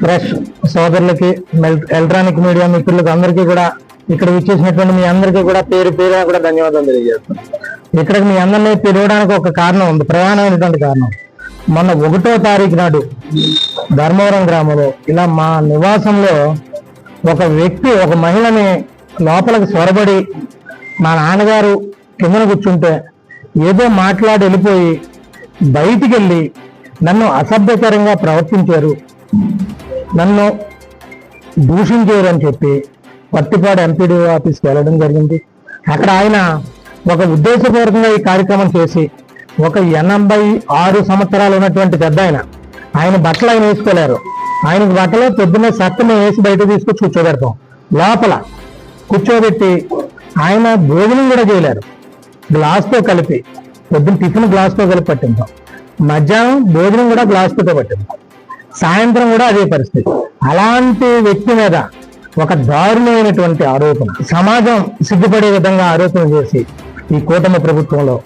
Fresh సోదరులకి electronic media మిత్రులకు అందరికీ కూడా ఇక్కడ విచ్చేసినటువంటి మీ అందరికీ కూడా పేరు పేరు కూడా ధన్యవాదాలు తెలియజేస్తాం ఇక్కడికి మీ అందరినీ పిలవడానికి ఒక కారణం ఉంది ప్రధానమైనటువంటి కారణం. మొన్న ఒకటో తారీఖు నాడు ధర్మవరం గ్రామంలో ఇలా మా నివాసంలో ఒక వ్యక్తి ఒక మహిళని లోపలికి స్వరబడి మా నాన్నగారు కిందన కూర్చుంటే ఏదో మాట్లాడి వెళ్ళిపోయి బయటికి వెళ్ళి నన్ను అసభ్యకరంగా ప్రవర్తించారు. నన్ను దూషించారు అని చెప్పి పత్తిపాడు ఎంపీడీ ఆఫీస్కి వెళ్ళడం జరిగింది. అక్కడ ఆయన ఒక ఉద్దేశపూర్వకంగా ఈ కార్యక్రమం చేసి ఒక ఎనభై ఆరు సంవత్సరాలు ఉన్నటువంటి పెద్ద ఆయన. ఆయన బట్టలు ఆయన వేసుకోలేరు. ఆయనకు బట్టలు పొద్దున్నే సత్తమే వేసి బయట తీసుకొచ్చి కూర్చోబెడతాం. లోపల కూర్చోబెట్టి ఆయన భోజనం కూడా చేయలేరు. గ్లాస్తో కలిపి పొద్దున్న టిఫిన్ గ్లాస్తో కలిపి పట్టిందాం మధ్యాహ్నం భోజనం కూడా గ్లాస్తో పట్టింటాం సాయంత్రం కూడా అదే పరిస్థితి. అలాంటి వ్యక్తి మీద ఒక దారుణమైనటువంటి ఆరోపణ సమాజం సిగ్గుపడే విధంగా ఆరోపణ చేసి ఈ కూటమి ప్రభుత్వంలో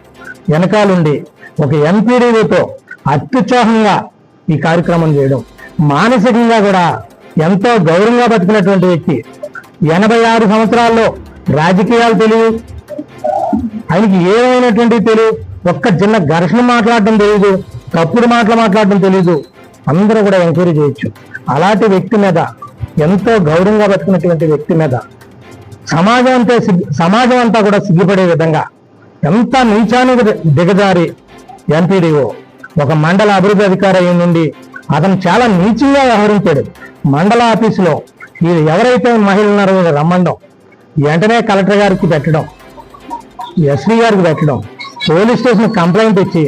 వెనకాలండి ఒక ఎంపీడీతో అత్యుత్సాహంగా ఈ కార్యక్రమం చేయడం మానసికంగా కూడా ఎంతో గౌరవంగా బతికినటువంటి వ్యక్తి ఎనభై ఆరు సంవత్సరాల్లో రాజకీయాలు తెలియదు ఆయనకి ఏమైనటువంటి తెలియదు ఒక్క చిన్న ఘర్షణ మాట్లాడడం తెలియదు తప్పుడు మాటలు మాట్లాడడం తెలియదు అందరూ కూడా ఎంక్వైరీ చేయొచ్చు. అలాంటి వ్యక్తి మీద ఎంతో గౌరవంగా బతుకున్నటువంటి వ్యక్తి మీద సమాజం అంతా సిగ్గు- సమాజం అంతా కూడా సిగ్గుపడే విధంగా ఎంత నీచానికి దిగజారి ఎంపీడీఓ ఒక మండల అభివృద్ధి అధికారి అయి నుండి అతను చాలా నీచంగా వ్యవహరించాడు. మండల ఆఫీసులో ఈ ఎవరైతే మహిళలున్నారో రమ్మండం వెంటనే కలెక్టర్ గారికి పెట్టడం ఎస్పీ గారికి పెట్టడం పోలీస్ స్టేషన్ కంప్లైంట్ ఇచ్చి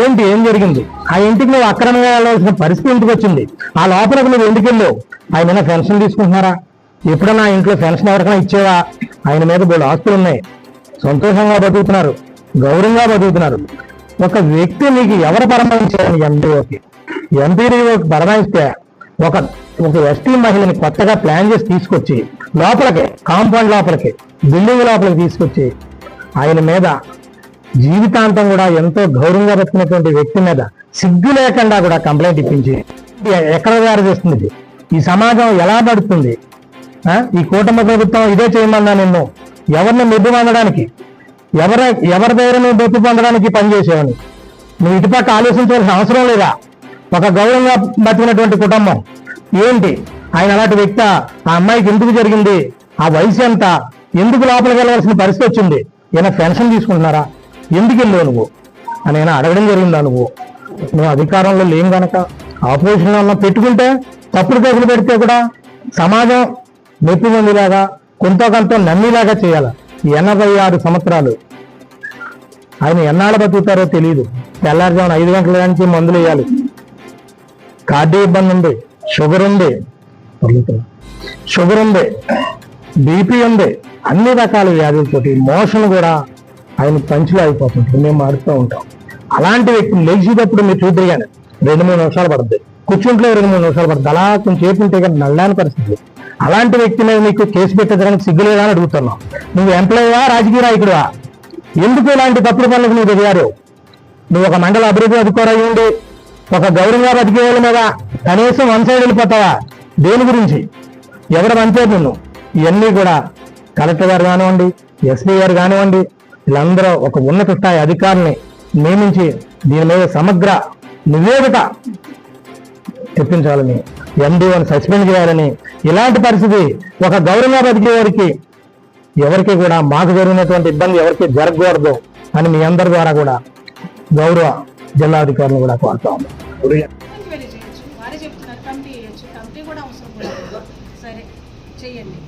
ఏంటి ఏం జరిగింది? ఆ ఇంటికి నువ్వు అక్రమంగా వెళ్ళాల్సిన పరిస్థితి ఇంటికి వచ్చింది. ఆ లోపలికి నువ్వు ఎందుకు వెళ్ళావు? ఆయన ఏమైనా పెన్షన్ తీసుకుంటున్నారా? ఎప్పుడన్నా ఇంట్లో పెన్షన్ ఎవరికైనా ఇచ్చేవా? ఆయన మీద బోడు ఆస్తులు ఉన్నాయి. సంతోషంగా బతుకుతున్నారు. గౌరవంగా బతుకుతున్నారు. ఒక వ్యక్తి నీకు ఎవరు పరమాయించారని ఎంపీఓకి ఎంపీడీఓకి పరమాయిస్తే ఒక ఒక ఎస్టీ మహిళని కొత్తగా ప్లాన్ చేసి తీసుకొచ్చి లోపలికి కాంపౌండ్ లోపలికి బిల్డింగ్ లోపలికి తీసుకొచ్చి ఆయన మీద జీవితాంతం కూడా ఎంతో గౌరవంగా బతుకున్నటువంటి వ్యక్తి మీద సిగ్గు లేకుండా కూడా కంప్లైంట్ ఇప్పించి ఎక్కడ తయారు చేస్తుంది? ఈ సమాజం ఎలా పడుతుంది? ఈ కూటమి ప్రభుత్వం ఇదే చేయమన్నా నిన్ను ఎవరిని మెద్దు పొందడానికి? ఎవరి ఎవరి దగ్గర నువ్వు మెప్పు పొందడానికి పనిచేసేవని నువ్వు ఇటుపక్క ఆలోచించాల్సిన అవసరం లేదా? ఒక గౌరవంగా బతికినటువంటి కుటుంబం ఏంటి? ఆయన అలాంటి వ్యక్తి ఆ అమ్మాయికి ఎందుకు జరిగింది? ఆ వయసు ఎంత? ఎందుకు లోపలికి వెళ్ళవలసిన పరిస్థితి వచ్చింది? ఏమైనా పెన్షన్ తీసుకుంటున్నారా? ఎందుకు వెళ్ళావు నువ్వు? అని నేను అడగడం జరిగిందా నువ్వు? నువ్వు అధికారంలో లేం గనక. ఆపోజిషన్లో ఉన్న పెట్టుకుంటే తప్పుడు కేసులు పెడితే కూడా సమాజం నొప్పి పొందేలాగా కొంత కొంత నమ్మేలాగా చేయాలి. ఎనభై ఆరు సంవత్సరాలు. ఆయన ఎన్నాళ్ళు బతుకుతారో తెలియదు తెల్లారుజామున ఐదు గంటల నుంచి మందులు వేయాలి. కార్డు ఇబ్బంది ఉంది. షుగర్ ఉంది. షుగర్ ఉంది. బీపీ ఉంది. అన్ని రకాల వ్యాధులతోటి మోషన్ కూడా ఆయన పంచులు అయిపోతుంటుంది. మేము మారుతూ ఉంటాం. అలాంటి వ్యక్తిని లేచేటప్పుడు మీరు చూద్దరు కానీ రెండు మూడు నిమిషాలు పడుతుంది కూర్చుంట్లో రెండు మూడు నిమిషాలు పడుతుంది అలా కొంచెంసేపు ఉంటే కానీ నల్లాని పరిస్థితి. అలాంటి వ్యక్తి మీద నీకు కేసు పెట్టడానికి సిగ్గులేదా అని అడుగుతున్నావు నువ్వు ఎంప్లాయీవా రాజకీయ నాయకుడువా? ఎందుకు ఇలాంటి తప్పుడు పనులకు నువ్వు దిగారు? నువ్వు ఒక మండల అభివృద్ధి అధికారి ఉండి ఒక గౌరవంగా బతికే వాళ్ళ మీద కనీసం వన్ సైడ్ వెళ్ళిపోతావా? దేని గురించి? ఎవరు అంతే నిన్ను ఇవన్నీ కూడా కలెక్టర్ గారు కానివ్వండి ఎస్పీ గారు కానివ్వండి వీళ్ళందరూ ఒక ఉన్నత స్థాయి అధికారిని నియమించి దీని మీద సమగ్ర నివేదిక తెప్పించాలని ఎండీఓని సస్పెండ్ చేయాలని ఇలాంటి పరిస్థితి ఒక గౌరవంగా బతికే వారికి ఎవరికి కూడా మాకు జరిగినటువంటి ఇబ్బంది ఎవరికి జరగకూడదు అని మీ అందరి ద్వారా కూడా గౌరవ జిల్లాధికారులు కూడా కోరుతా ఉన్నాం. కూడా అవసరం సరే చెయ్యండి.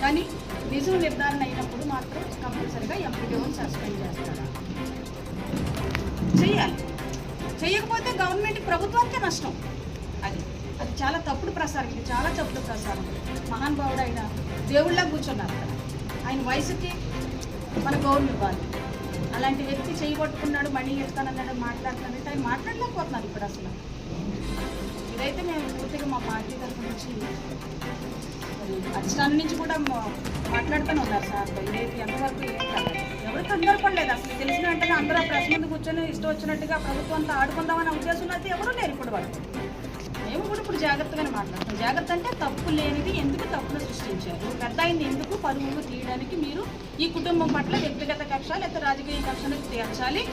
కానీ నిజం నిర్ధారణ అయినప్పుడు మాత్రం కంపల్సరీగా ఎంపీడీఓని సస్పెండ్ చేస్తారా? చేయాలి చేయకపోతే గవర్నమెంట్ ప్రభుత్వానికే నష్టం. అది. అది చాలా తప్పుడు ప్రసారం. ఇది చాలా తప్పుడు ప్రసారం. మహానుభావుడు ఆయన దేవుళ్ళ కూర్చున్నారు అక్కడ ఆయన వయసుకి మన గౌరవం ఇవ్వాలి. అలాంటి వ్యక్తి చేయగొట్టుకున్నాడు మనీ ఎత్తానన్నాడు మాట్లాడుతున్నాడు ఆయన మాట్లాడలేకపోతున్నారు ఇప్పుడు అసలు. ఇదైతే మా పార్టీ తరఫు నుంచి మరి నుంచి కూడా మాట్లాడుతూనే ఉన్నారు సార్. ఇదైతే ఎంతవరకు ఏం కాదు. ఎవరు కంగారు అసలు తెలిసిన వెంటనే అందరూ ఆ ప్రెస్ ముందు కూర్చొని ఇష్టం వచ్చినట్టుగా ప్రభుత్వంతో ఆడుకుందామనే ఉద్దేశం అయితే ఎవరూ లేరు ఇప్పుడు వాళ్ళు. మేము కూడా ఇప్పుడు జాగ్రత్తగానే మాట్లాడతాం జాగ్రత్త అంటే తప్పు లేనిది ఎందుకు తప్పును సృష్టించారు? పెద్ద అయింది ఎందుకు పరువులు తీయడానికి మీరు ఈ కుటుంబం పట్ల వ్యక్తిగత కక్ష లేదా రాజకీయ కక్షను తీర్చాలి?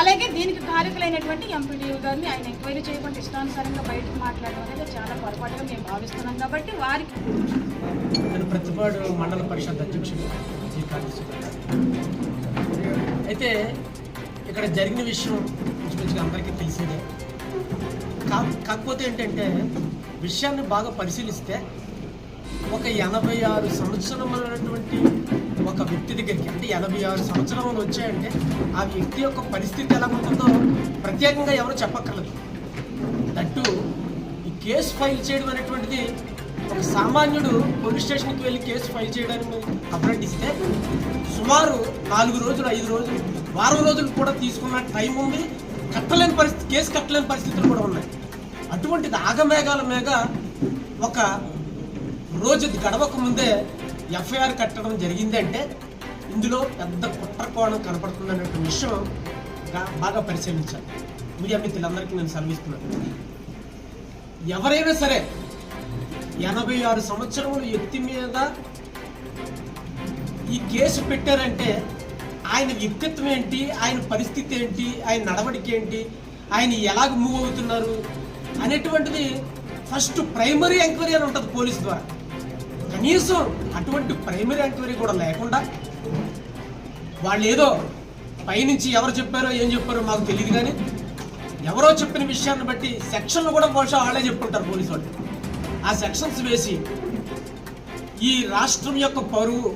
అలాగే దీనికి కారకులైనటువంటి ఎంపీడీఓ గారిని ఆయన ఎంక్వైరీ చేయకుండా ఇష్టానుసారంగా బయటకు మాట్లాడడం అనేది చాలా పొరపాటుగా మేము భావిస్తున్నాం కాబట్టి వారికి నేను ప్రతిపాడు మండల పరిషత్ అధ్యక్షుడు అయితే ఇక్కడ జరిగిన విషయం ఇంచుమించుగా అందరికీ తెలిసిందే. కా కాకపోతే ఏంటంటే విషయాన్ని బాగా పరిశీలిస్తే ఒక ఎనభై ఆరు సంవత్సరములైనటువంటి ఒక వ్యక్తి దగ్గరికి అంటే ఎనభై ఆరు సంవత్సరంలో వచ్చాయంటే ఆ వ్యక్తి యొక్క పరిస్థితి ఎలా ఉంటుందో ప్రత్యేకంగా ఎవరు చెప్పక్కర్లేదు. దట్టు ఈ కేసు ఫైల్ చేయడం అనేటువంటిది ఒక సామాన్యుడు పోలీస్ స్టేషన్కి వెళ్ళి కేసు ఫైల్ చేయడానికి కంప్లైంట్ ఇస్తే సుమారు నాలుగు రోజులు ఐదు రోజులు వారం రోజులు కూడా తీసుకున్న టైం ఉంది. కట్టలేని పరిస్థితి కేసు కట్టలేని పరిస్థితులు కూడా ఉన్నాయి. అటువంటిది ఆగమేఘాల మీద ఒక రోజు గడవక ముందే ఎఫ్ఐఆర్ కట్టడం జరిగిందంటే ఇందులో పెద్ద కుట్ర కోణం కనపడుతుంది విషయం బాగా పరిశీలించాలి. మీడియా మిత్రులందరికీ నేను సెలవిస్తున్నాను ఎవరైనా సరే ఎనభై ఆరు సంవత్సరముల వ్యక్తి మీద ఈ కేసు పెట్టారంటే ఆయన వ్యక్తిత్వం ఏంటి ఆయన పరిస్థితి ఏంటి ఆయన నడవడిక ఏంటి ఆయన ఎలాగ మూవ్ అవుతున్నారు అనేటువంటిది ఫస్ట్ ప్రైమరీ ఎంక్వైరీ అని ఉంటుంది పోలీస్ ద్వారా. కనీసం అటువంటి ప్రైమరీ ఎంక్వైరీ కూడా లేకుండా వాళ్ళు ఏదో పైనుంచి ఎవరు చెప్పారో ఏం చెప్పారో మాకు తెలియదు కానీ ఎవరో చెప్పిన విషయాన్ని బట్టి సెక్షన్లు కూడా బహుశా వాళ్ళే చెప్పుకుంటారు పోలీసు వాళ్ళు. ఆ సెక్షన్స్ వేసి ఈ రాష్ట్రం యొక్క పరువు